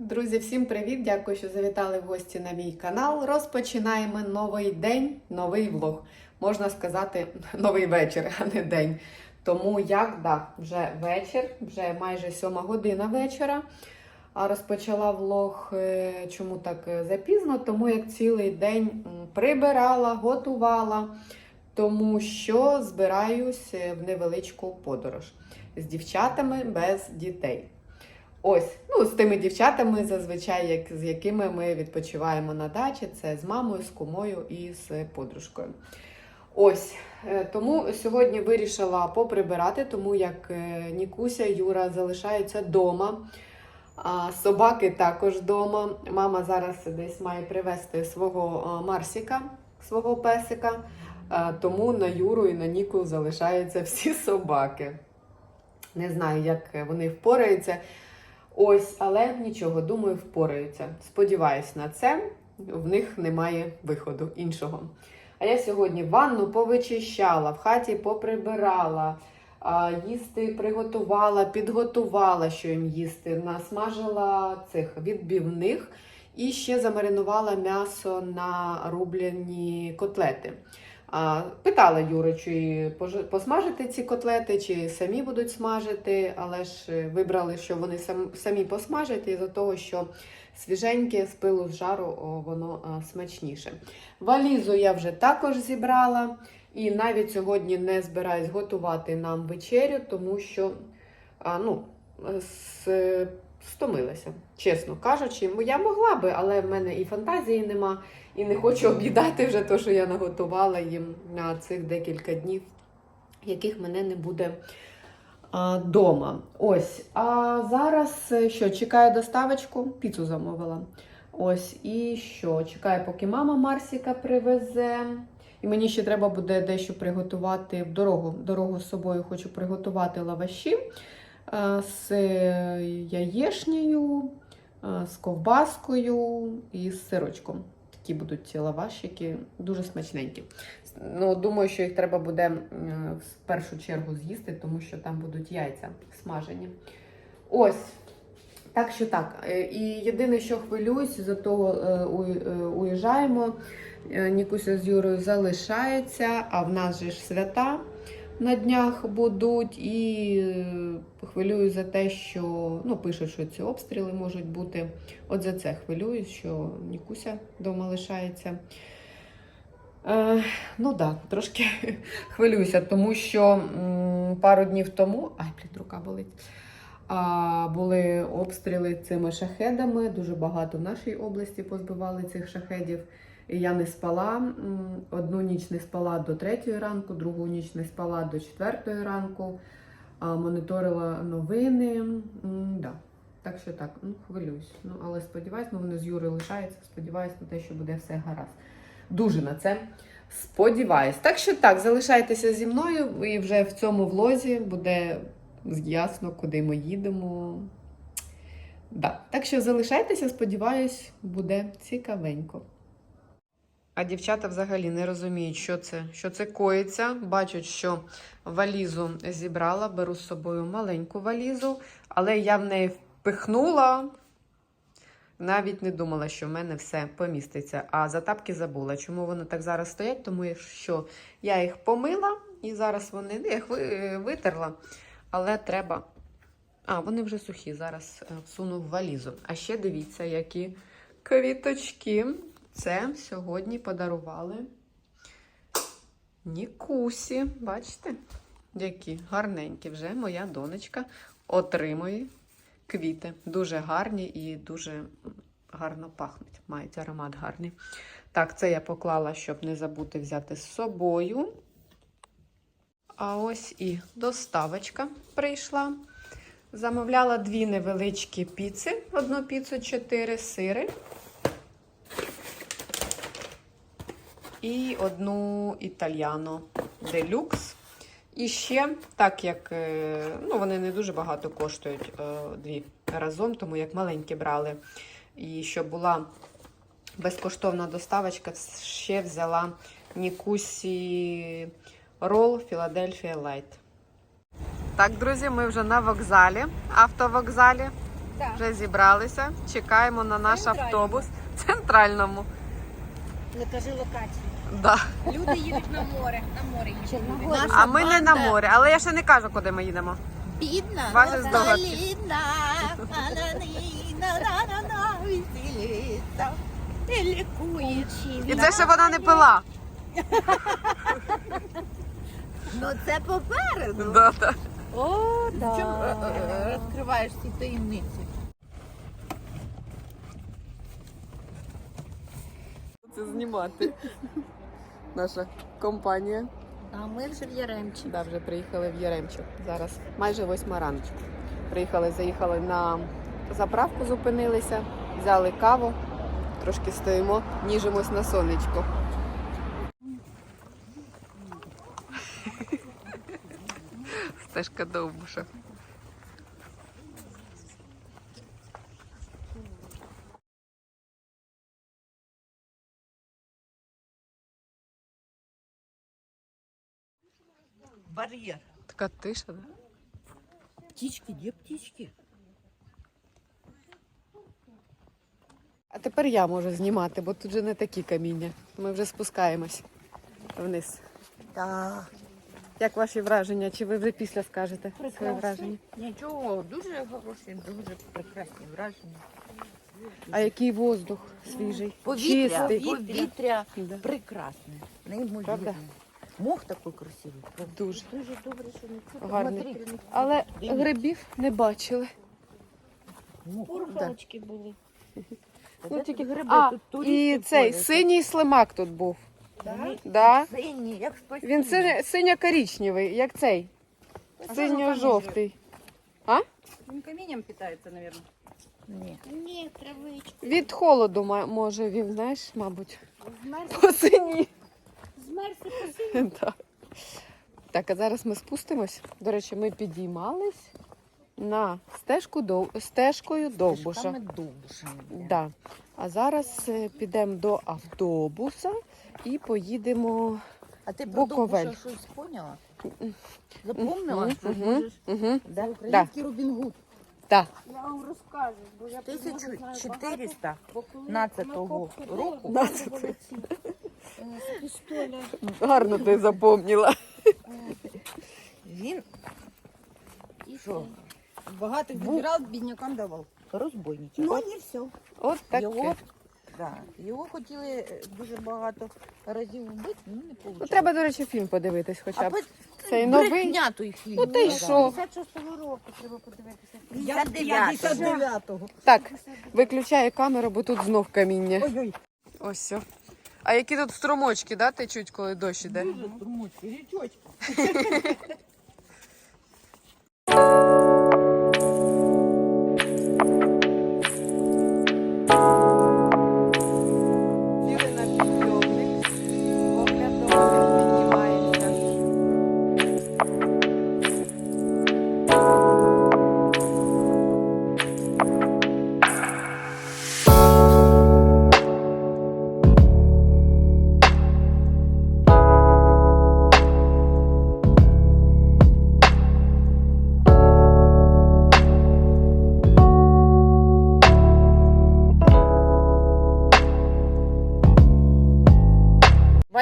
Друзі, всім привіт! Дякую, що завітали в гості на мій канал. Розпочинаємо новий день, новий влог. Можна сказати, новий вечір, а не день. Тому як да, вже вечір, вже майже сьома година вечора. А розпочала влог е, чому так е, запізно, тому як цілий день прибирала, готувала, тому що збираюсь е, в невеличку подорож з дівчатами без дітей. Ось, ну з тими дівчатами, зазвичай, як, з якими ми відпочиваємо на дачі, це з мамою, з кумою і з подружкою. Ось, е, тому сьогодні вирішила поприбирати, тому як е, Нікуся, Юра залишаються вдома. А собаки також вдома. Мама зараз десь має привезти свого Марсіка, свого песика. Тому на Юру і на Ніку залишаються всі собаки. Не знаю, як вони впораються. Ось, але нічого, думаю, впораються. Сподіваюсь на це. В них немає виходу іншого. А я сьогодні ванну повичищала, в хаті поприбирала, їсти приготувала, підготувала, що їм їсти, насмажила цих відбивних і ще замаринувала м'ясо на рубляні котлети. Питала Юру, чи посмажити ці котлети, чи самі будуть смажити, але ж е, вибрали, що вони сам- самі посмажать, із-за того, що свіженьке з пилу з жару воно смачніше. Валізу я вже також зібрала, і навіть сьогодні не збираюсь готувати нам вечерю, тому що ну, стомилася, чесно кажучи. Я могла би, але в мене і фантазії нема, і не хочу об'їдати вже те, що я наготувала їм на цих декілька днів, яких мене не буде а, дома. Ось. А зараз е, що, чекаю доставочку, піцу замовила. Ось, і що? Чекаю, поки мама Марсіка привезе. І мені ще треба буде дещо приготувати в дорогу. Дорогу з собою хочу приготувати лаваші з е, яєшнею, е, з ковбаскою і з сирочком. Такі будуть лавашики, дуже смачненькі. Ну, думаю, що їх треба буде в першу чергу з'їсти, тому що там будуть яйця смажені. Ось. Так що так. Е, І єдине, що хвилююсь, за того е, уї- е, уїжджаємо. Е, Нікуся з Юрою залишається, а в нас же ж свята на днях будуть. І е, хвилююсь за те, що ну, пишуть, що ці обстріли можуть бути. От за це хвилююсь, що Нікуся вдома лишається. Е, ну так, да, трошки хвилююся, тому що м, пару днів тому. Ай, блін, рука болить. А, були обстріли цими шахедами. Дуже багато в нашій області позбивали цих шахедів. Я не спала. Одну ніч не спала до третьої ранку, другу ніч не спала до четвертої ранку, моніторила новини. Да. Так що так, ну хвилююсь. Ну, але сподіваюсь, ну вони з Юрою лишаються. Сподіваюсь на те, що буде все гаразд. Дуже на це сподіваюсь. Так що так, залишайтеся зі мною, і вже в цьому влозі буде ясно, куди ми їдемо. Да. Так що залишайтеся, сподіваюсь, буде цікавенько. А дівчата взагалі не розуміють, що це, що це коїться. Бачать, що валізу зібрала, беру з собою маленьку валізу, але я в неї впихнула. Навіть не думала, що в мене все поміститься. А за тапки забула. Чому вони так зараз стоять? Тому що я їх помила і зараз вони я їх витерла. Але треба. А, вони вже сухі. Зараз е, всуну в валізу. А ще дивіться, які квіточки. Це сьогодні подарували Нікусі. Бачите? Які гарненькі вже моя донечка отримує квіти. Дуже гарні і дуже гарно пахнуть. Мають аромат гарний. Так, це я поклала, щоб не забути взяти з собою. А ось і доставочка прийшла. Замовляла дві невеличкі піци. Одну піцу, чотири сири. І одну італьяно делюкс. І ще, так як е, ну, вони не дуже багато коштують е, дві разом, тому як маленькі брали. І щоб була безкоштовна доставочка, ще взяла Нікусі рол Філадельфія Лайт. Так, друзі, ми вже на вокзалі, автовокзалі. Так. Вже зібралися. Чекаємо на наш Центральному. автобус. Центральному. Не кажи локацію. Да. Люди їдуть на море. На море їдуть. Наша А ми не на банда море, але я ще не кажу, куди ми їдемо. Бідна. Ваші здогадки. на-на-ні-на-на-на-на, і лікує. І це ще вона не пила. Ну це попереду. Да, да. О, да. Чим е, е, розкриваєш ці таємниці? Це знімати. Наша компанія. А ми вже в Яремчі. Да, вже приїхали в Яремчик. Зараз майже восьма раночку. Приїхали, заїхали на заправку, зупинилися, взяли каву, трошки стоїмо, ніжимось на сонечко. Стежка довбуша. Бар'єр. Така тиша, да? Птічки, де птічки? А тепер я можу знімати, бо тут же не такі каміння. Ми вже спускаємось вниз. Так. Як ваші враження? Чи ви вже після скажете своє враження? Нічого, дуже хороші, дуже прекрасні враження. А який воздух свіжий, Повітря, чистий. повітря Да. прекрасне, неймовірне. Правда? Мох такий красивий. Дуже Дуже добре, що не це. гарний. Смотри, Але Дивіться. грибів не бачили. мох. Були. Та Ну, де тільки гриби? А, Тут і туристи цей ходять. синій слимак тут був. Так? Да? Синій, як спасіння. Він синя- синьо-коричневий, як цей. Синьо-жовтий. Он каменем питается, наверное. Ні. Ні, травичка. Від холоду, ма- може, він, знаєш, мабуть. По синій. Змерз і. Так. Так, а зараз ми спустимось. До речі, ми підіймались на стежку дов... стежкою довбуша. Да. А зараз е, підемо до автобуса і поїдемо. А ти про Буковель. довбуша щось поняла? Запомнила? що Мгм. можеш? Угу. Да? Український Робін Гуд. Так. Я вам розкажу, бо я про нього знаю багато. 1415 року. Показували ці, е, з пістоля. Гарно ти запомнила. Він І Що? Багатих забирав, біднякам давав. розбойничок. Ну і все. От таке. Його, да, його хотіли е, дуже багато разів вбити, ну не вийшло. Ну, треба, до речі, фільм подивитись хоча б. Цей новий. брехня той фільм. Ну, ти й да. що? 56-го року треба подивитися. 59-го. 59-го. Так, виключаю камеру, бо тут знов каміння. Ой-ой. Ось все. А які тут струмочки, да, течуть, коли дощ іде? Дуже струмочки, річочки.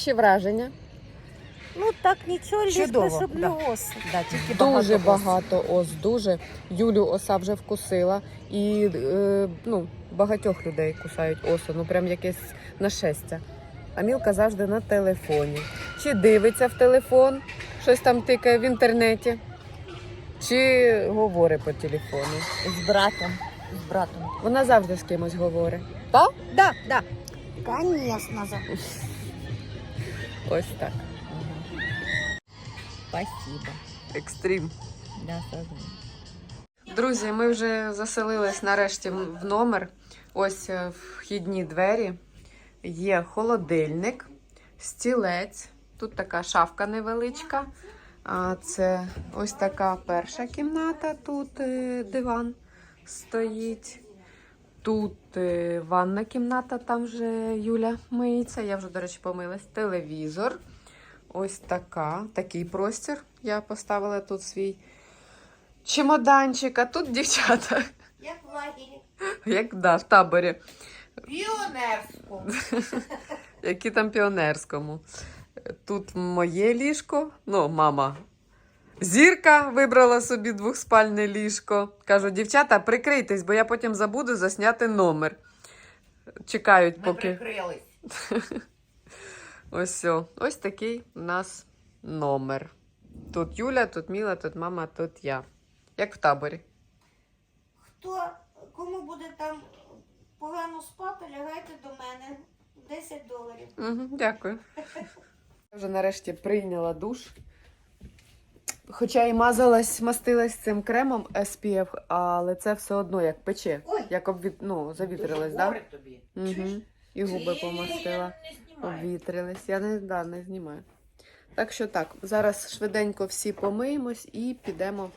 Ваші враження? Ну так нічого, лише Чудово, щоб да. не оси. Да, тільки Дуже багато багато ос, дуже. Юлю оса вже вкусила. І е, ну, багатьох людей кусають осу, ну прям якесь нашестя. А Мілка завжди на телефоні. Чи дивиться в телефон, щось там тикає в інтернеті, чи говорить по телефону. з братом. З братом. Вона завжди з кимось говорить. Да, да. Конечно же. Ось так. Спасибо. Екстрім. Да. Друзі, ми вже заселились нарешті в номер. Ось е, вхідні двері. Є холодильник, стілець. Тут така шафка невеличка. А це ось така перша кімната. Тут е, диван стоїть. Тут е, ванна кімната, там вже Юля миється. Я вже, до речі, помилась. Телевізор. Ось така, такий простір. Я поставила тут свій чемоданчик, а тут дівчата Як в лагері. Як да, в таборі. Піонерську. Які там піонерському. Тут моє ліжко, ну, мама. Зірка вибрала собі двохспальне ліжко. Кажу, дівчата, прикрийтесь, бо я потім забуду засняти номер. Чекають, Ми поки. прикрились. Ось о. Ось такий у нас номер. Тут Юля, тут Міла, тут мама, тут я. Як в таборі. Хто, кому буде там погано спати, лягайте до мене. 10 доларів. Угу, дякую. Я вже нарешті прийняла душ. Хоча і мазалась, мастилась цим кремом SPF, але це все одно як пече. Ой. Як обвіт... ну, завітрилась, так? тобі. Да? Угу. І губи помастила. Обвітрились. Я не, да, не знімаю. Так що так, зараз швиденько всі помиємось і підемо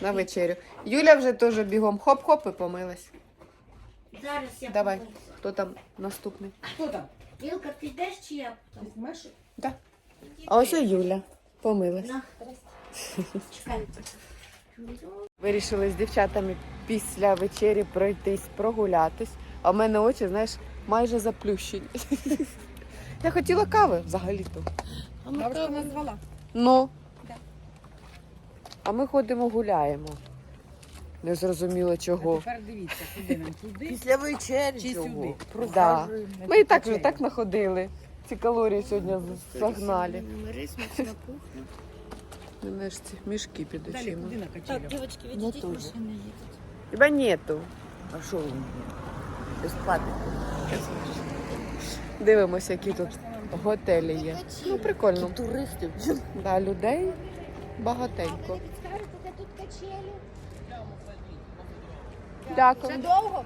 на вечерю. Юля вже теж бігом хоп-хоп і помилась. Зараз я Давай. помиюся. Хто там наступний? Хто там? Вілка, ти йдеш чи я Ти знімаєш? Да. А ось і Юля помилась. На. Вирішили з дівчатами після вечері пройтись, прогулятись. А в мене очі, знаєш, майже заплющені. Я хотіла кави взагалі-то. А ми кави- нас. Ну. Да. А ми ходимо гуляємо. Не зрозуміло А чого. тепер дивіться, куди нам туди Після вечері чи сюди. Да. Ми і так вже так находили. Ці калорії сьогодні загнали. Мири, смачна кухня. Мене ж ці мішки під Далі очима. куди на Так, качелю? дівчатки, Я відійдіть, теж. машини їдуть. Тебе нету. А що ви? Безплатно. Дивимося, які тут готелі є. Ну, прикольно. Туристів. Да, людей багатенько. Де тут качелі? Дякую. довго?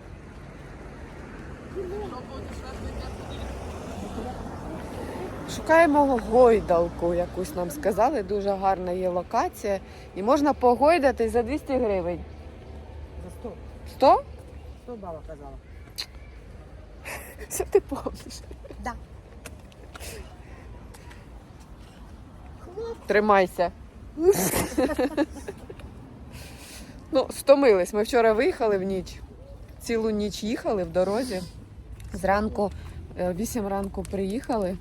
Шукаємо гойдалку, якусь нам сказали. Дуже гарна є локація. І можна погойдатись за 200 гривень. За 100. 100? 100 бала казала. Це ти помниш. Да. Тримайся. ну, стомились. Ми вчора виїхали в ніч. Цілу ніч їхали в дорозі. Зранку, е, 8 ранку приїхали.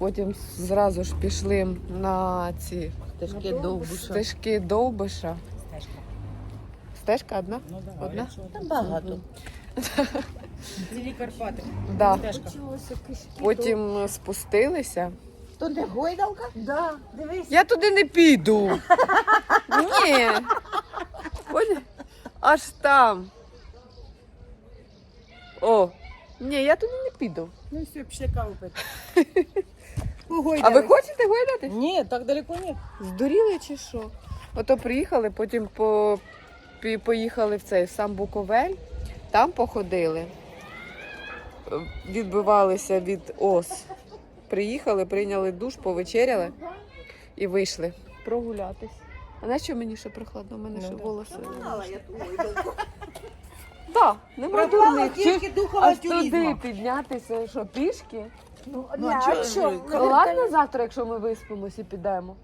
Потім зразу ж пішли на ці Стежки довбуша. стежки Довбиша. Стежка. Стежка одна? Ну да. Одна? якщо Там багато. Цілі Карпати. Да. Стежка. Потім спустилися. То не гойдалка? Да, дивись. Я туди не піду. Ні. Ось Аж там. О, ні, я туди не піду. Ну все, пішли каву пити. А ви хочете гойдати? Ні, так далеко ні. Здуріли чи що? Ото приїхали, потім по, поїхали в цей в сам Буковель, там походили, відбивалися від ос. Приїхали, прийняли душ, повечеряли і вийшли прогулятись. А на що мені ще прохладно? У мене Ну ще да. волоси. Так, нема дурних. тільки духова туди піднятися, що пішки? Ну, а чого ж? Ладно завтра, якщо ми виспимось і підемо.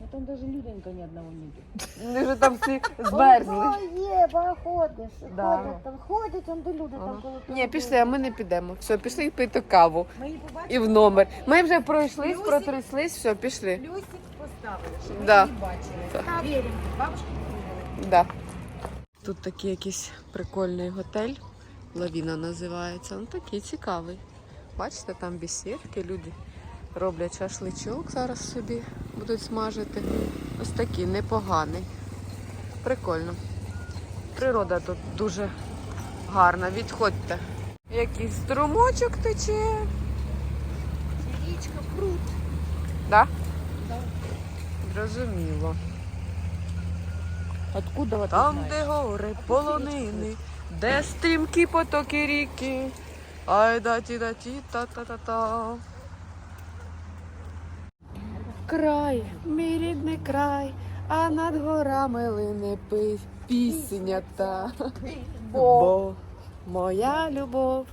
Ну там даже люденька ні одного нету. Вони вже там всі змерзли. Є, ходиш. Да. Ходять там, ходять, там де люди Ага. там коло Ні, пішли, а ми не підемо. Все, пішли пити каву Ми її побачили. і в номер. Ми вже пройшлись, Плюсик. протряслись, все, пішли. Плюсик поставили, що ми її бачили. Так. Віримо. Да. Тут такий якийсь прикольний готель. Лавіна називається. Ну такий цікавий. Бачите, там бесідки, люди роблять шашличок зараз собі будуть смажити. Ось такий непоганий. Прикольно. Природа тут дуже гарна. Відходьте. Якийсь струмочок тече. Річка, пруд. Да? Да. Зрозуміло. Откуда ви Там, де гори, полонини, де стрімкі потоки ріки. Ай да ті да ті та та та та Край, мій рідний край, а над горами лине пісня та. Бо моя любов,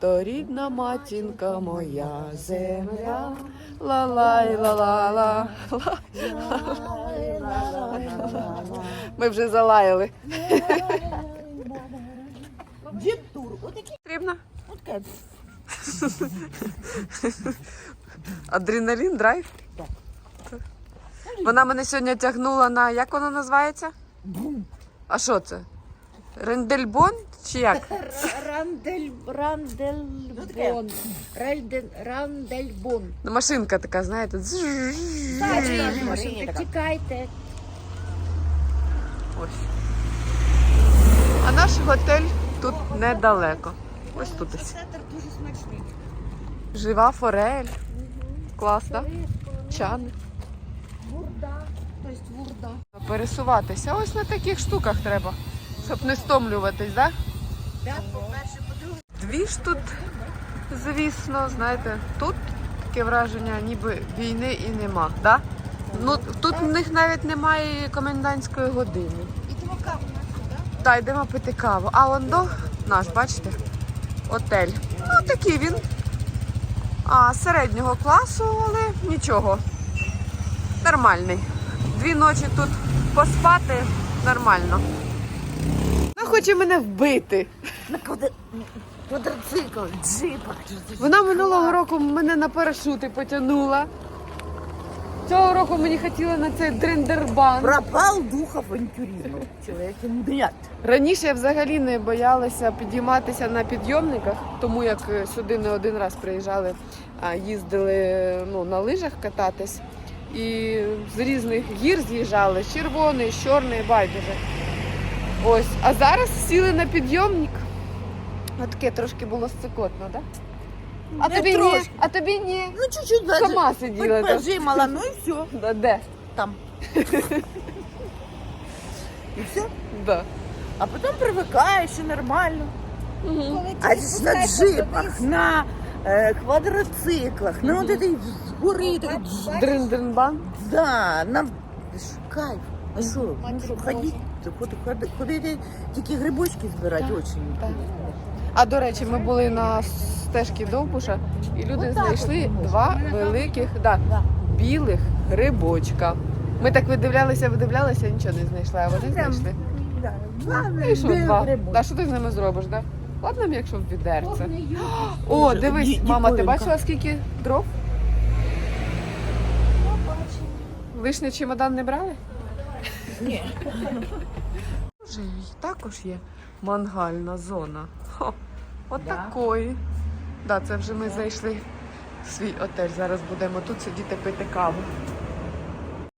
то рідна матінка моя земля. Ла-лай, ла-ла-ла. Ми вже залаяли. Таке. Адреналін, драйв? Так. Вона мене сьогодні тягнула на як воно називається? Бум. А що це? Рендельбон чи як? Рандель, рандельбон. Рельден, рандельбон. Ну, машинка така, знаєте. Так, машинка, така. тікайте. Ось. А наш готель тут недалеко. Ось тут ось. Дуже смачний. Жива форель. Клас, так? Чани. Вурда. Тобто вурда. Пересуватися. Ось на таких штуках треба, щоб не стомлюватись, так? Да, по-перше, по-друге, Дві ж тут, звісно, знаєте, тут таке враження, ніби війни і нема, да? Ну, тут в них навіть немає комендантської години. ідемо каву нашу, так? Та йдемо пити каву. А он до наш, бачите, отель. Ну, такий він. А, середнього класу, але нічого. Нормальний. Дві ночі тут поспати нормально. Вона хоче мене вбити. На квадр... квадроцикл, джипа. Вона минулого року мене на парашути потягнула. Цього року мені хотіла на цей дрендербан. Пропал дух авантюризма. Человек нет. Раніше я взагалі не боялася підійматися на підйомниках, тому як е, сюди не один раз приїжджали, а їздили ну, на лижах кататись. І з різних гір з'їжджали, з червоної, з чорної, байдуже. Ось. А зараз сіли на підйомник. Отаке трошки було стикотно, так? А Не тобі ні, трошки. а тобі ні. Ну, чуть-чуть даже. Сама сиділа. Хоть там. пожимала, ну и все. Да, Де? Там. И все. Да. А потом привыкаешь, и нормально. Угу. А здесь на джипах, на э, квадроциклах, на вот этой с горы, такой дж- Дрин-дрин-бан. да, на Ти ж кайф. А що? Ну що, ходіть, ходи, ходи, ходити, тільки грибочки збирати, Так, очень. так. А до речі, ми були на стежці Довбуша, і люди знайшли два великих да, Да. білих грибочка. Ми так видивлялися, видивлялися, нічого не знайшли, а вони знайшли. Ну і що, два? Да, що ти з ними зробиш, да? Ладно, якщо в відерце. О, дивись, мама, ти бачила, скільки дров? Лишній чемодан не брали? Ні. Вже також є мангальна зона. От Да. такої. Да, це вже ми зайшли в свій отель. Зараз будемо тут сидіти пити каву.